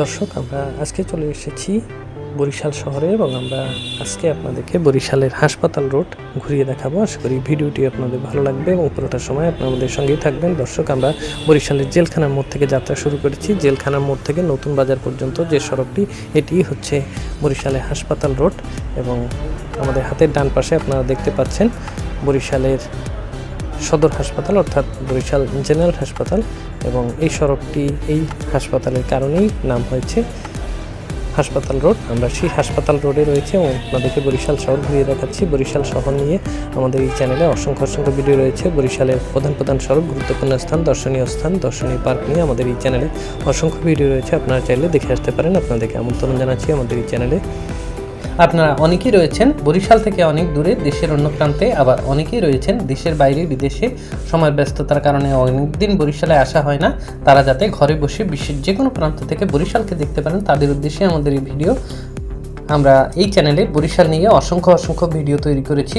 দর্শক, আমরা আজকে চলে এসেছি বরিশাল শহরে এবং আমরা আজকে আপনাদেরকে বরিশালের হাসপাতাল রোড ঘুরিয়ে দেখাবো। আশা করি ভিডিওটি আপনাদের ভালো লাগবে এবং পুরোটা সময় আপনারা আমাদের সঙ্গেই থাকবেন। দর্শক, আমরা বরিশালের জেলখানার মোড় থেকে যাত্রা শুরু করেছি। জেলখানার মোড় থেকে নতুন বাজার পর্যন্ত যে সড়কটি, এটি হচ্ছে বরিশালের হাসপাতাল রোড এবং আমাদের হাতের ডান পাশে আপনারা দেখতে পাচ্ছেন বরিশালের সদর হাসপাতাল, অর্থাৎ বরিশাল জেনারেল হাসপাতাল, এবং এই সড়কটি এই হাসপাতালের কারণেই নাম হয়েছে হাসপাতাল রোড। আমরা সেই হাসপাতাল রোডে রয়েছে এবং আপনাদেরকে বরিশাল শহর ঘুরিয়ে দেখাচ্ছি। বরিশাল শহর নিয়ে আমাদের এই চ্যানেলে অসংখ্য অসংখ্য ভিডিও রয়েছে। বরিশালের প্রধান প্রধান সড়ক, গুরুত্বপূর্ণ স্থান, দর্শনীয় স্থান, দর্শনীয় পার্ক নিয়ে আমাদের এই চ্যানেলে অসংখ্য ভিডিও রয়েছে। আপনারা চাইলে দেখে আসতে পারেন। আপনাদেরকে আমন্ত্রণ জানাচ্ছি আমাদের এই চ্যানেলে। আপনারা অনেকেই রয়েছেন বরিশাল থেকে অনেক দূরে দেশের অন্য প্রান্তে, আবার অনেকেই রয়েছেন দেশের বাইরে বিদেশে। সময় ব্যস্ততার কারণে অনেকদিন বরিশালে আসা হয় না। তারা যাতে ঘরে বসে বিশ্বের যে কোনো প্রান্ত থেকে বরিশালকে দেখতে পারেন, তাদের উদ্দেশ্যে আমাদের এই ভিডিও। আমরা এই চ্যানেলে বরিশাল নিয়ে অসংখ্য অসংখ্য ভিডিও তৈরি করেছি।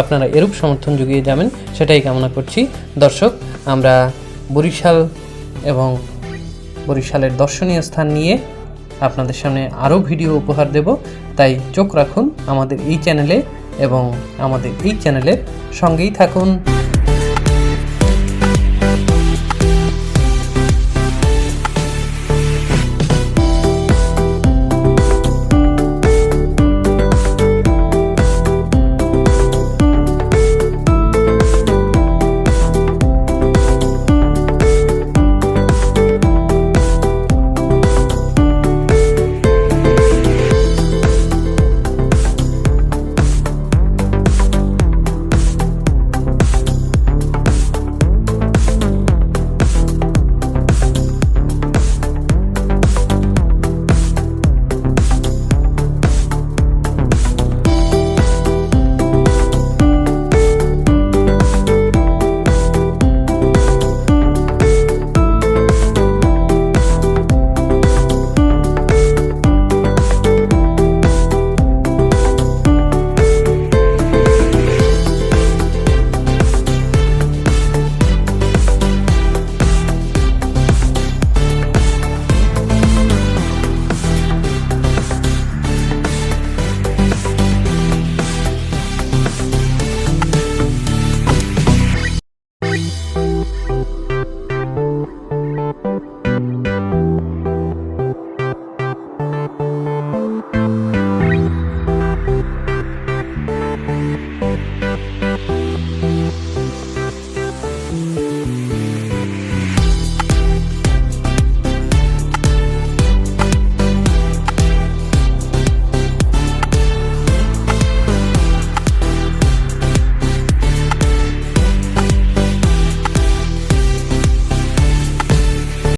আপনারা এরূপ সমর্থন জুগিয়ে যাবেন, সেটাই কামনা করছি। দর্শক, আমরা বরিশাল এবং বরিশালের দর্শনীয় স্থান নিয়ে আপনাদের সামনে আরও ভিডিও উপহার দেব। তাই চোখ রাখুন আমাদের এই চ্যানেলে এবং আমাদের এই চ্যানেলের সঙ্গেই থাকুন।